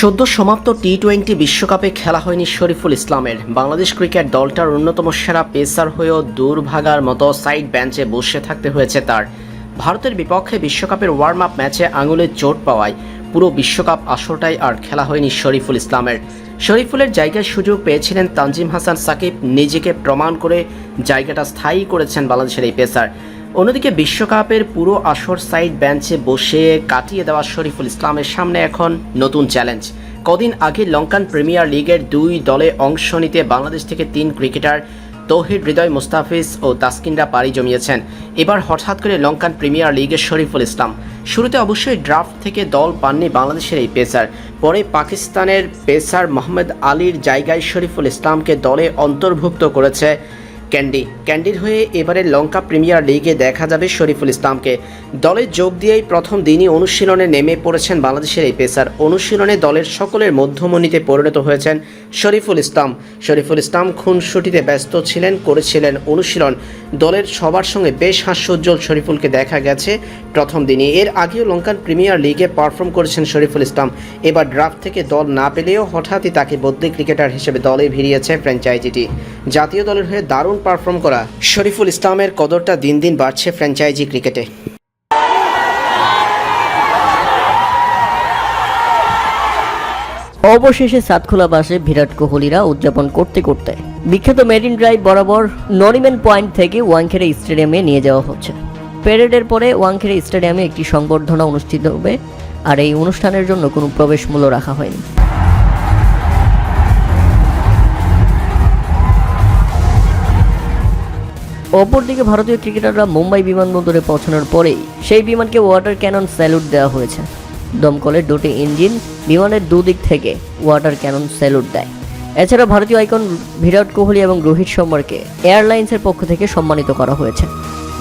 সদ্য সমাপ্ত T twenty বিশ্বকাপে খেলা হয়নি শরীফুল ইসলামের। বাংলাদেশ ক্রিকেট দলটার অন্যতম সেরা পেসার হয়েও দুর্ভাগার মতো সাইড বেঞ্চে বসে থাকতে হয়েছে তার। ভারতের বিপক্ষে বিশ্বকাপের ওয়ার্ম আপ ম্যাচে আঙুলে চোট পাওয়ায় পুরো বিশ্বকাপ আসরটাই আর খেলা হয়নি শরীফুল ইসলামের। শরীফুলের জায়গায় সুযোগ পেয়েছিলেন তানজিম হাসান সাকিব, নিজেকে প্রমাণ করে জায়গাটা স্থায়ী করেছেন বাংলাদেশের এই পেসার। অন্যদিকে বিশ্বকাপের পুরো আসর সাইড বেঞ্চে বসে কাটিয়ে দেওয়া শরীফুল ইসলামের সামনে এখন নতুন চ্যালেঞ্জ। কদিন আগে লঙ্কান প্রিমিয়ার লিগের দুই দলে অংশ নিতে বাংলাদেশ থেকে তিন ক্রিকেটার তৌহিদ হৃদয় মুস্তাফিজ ও তাসকিনরা পাড়ি জমিয়েছেন। এবার হঠাৎ করে লঙ্কান প্রিমিয়ার লিগের শরীফুল ইসলাম। শুরুতে অবশ্যই ড্রাফট থেকে দল পাননি বাংলাদেশের এই পেসার। পরে পাকিস্তানের পেসার মোহাম্মদ আলীর জায়গায় শরীফুল ইসলামকে দলে অন্তর্ভুক্ত করেছে ক্যান্ডি। ক্যান্ডির হয়ে এবারে লঙ্কা প্রিমিয়ার লিগে দেখা যাবে শরীফুল ইসলামকে। দলে যোগ দিয়েই প্রথম দিনই অনুশীলনে নেমে পড়েছেন বাংলাদেশের এই পেসার। অনুশীলনে দলের সকলের মধ্যমণিতে পরিণত হয়েছেন শরীফুল ইসলাম। শরীফুল ইসলাম খুনসুটিতে ব্যস্ত ছিলেন, করেছিলেন অনুশীলন। দলের সবার সঙ্গে বেশ হাস্যোজ্জ্বল শরীফুলকে দেখা গেছে প্রথম দিনই। এর আগেও লঙ্কান প্রিমিয়ার লিগে পারফর্ম করেছেন শরীফুল ইসলাম। এবার ড্রাফট থেকে দল না পেলেও হঠাৎই তাকে বদলি ক্রিকেটার হিসেবে দলে ভিড়িয়েছে ফ্র্যাঞ্চাইজিটি। জাতীয় দলের হয়ে দারুণ পারফর্ম করা। শরীফুল ইসলামের কদরটা দিন দিন বাড়ছে ফ্র্যাঞ্চাইজি ক্রিকেটে। অবশেষে সাতখোলা বাসে বিরাট কোহলিরা উদযাপন করতে করতে। বিখ্যাত মেরিন ড্রাইভ বরাবর নরিমেন পয়েন্ট থেকে ওয়াংখেড়ে স্টেডিয়ামে নিয়ে যাওয়া হচ্ছে। প্যারেডের পরে ওয়াংখেড়ে স্টেডিয়ামে একটি সংবর্ধনা অনুষ্ঠিত হবে, আর এই অনুষ্ঠানের জন্য কোনো প্রবেশ মূল্য রাখা হয়নি। অপরদিকে ভারতীয় ক্রিকেটাররা মুম্বাই বিমানবন্দরে পৌঁছানোর পরেই সেই বিমানকে ওয়াটার ক্যানন স্যালুট দেওয়া হয়েছে। দমকলের দুটি ইঞ্জিন বিমানের দুদিক থেকে ওয়াটার ক্যানন স্যালুট দেয়। এছাড়া ভারতীয় আইকন বিরাট কোহলি এবং রোহিত শর্মাকে এয়ারলাইন্সের পক্ষ থেকে সম্মানিত করা হয়েছে।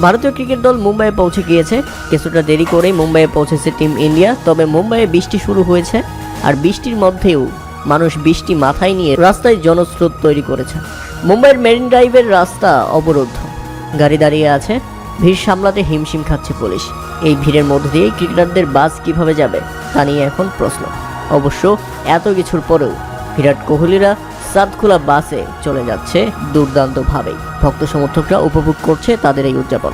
ভারতীয় ক্রিকেট দল মুম্বাইয়ে পৌঁছে গিয়েছে। কিছুটা দেরি করেই মুম্বাইয়ে পৌঁছেছে টিম ইন্ডিয়া, তবে মুম্বাইয়ে বৃষ্টি শুরু হয়েছে আর বৃষ্টির মধ্যেও মানুষ বৃষ্টি মাথায় নিয়ে রাস্তায় জনস্রোত তৈরি করেছে। মুম্বাইয়ের মেরিন ড্রাইভের রাস্তা অবরুদ্ধ। গাড়ি দাঁড়িয়ে আছে। ভিড় সামলাতে হিমশিম খাচ্ছে পুলিশ। এই ভিড়ের মধ্য দিয়ে ক্রিকেটারদের বাস কীভাবে যাবে, তা নিয়ে এখন প্রশ্ন। অবশ্য এত কিছুর পরেও বিরাট কোহলিরা সাতখোলা বাসে চলে যাচ্ছে দুর্দান্তভাবেই ভক্ত সমর্থকরা উপভোগ করছে তাদের এই উদযাপন।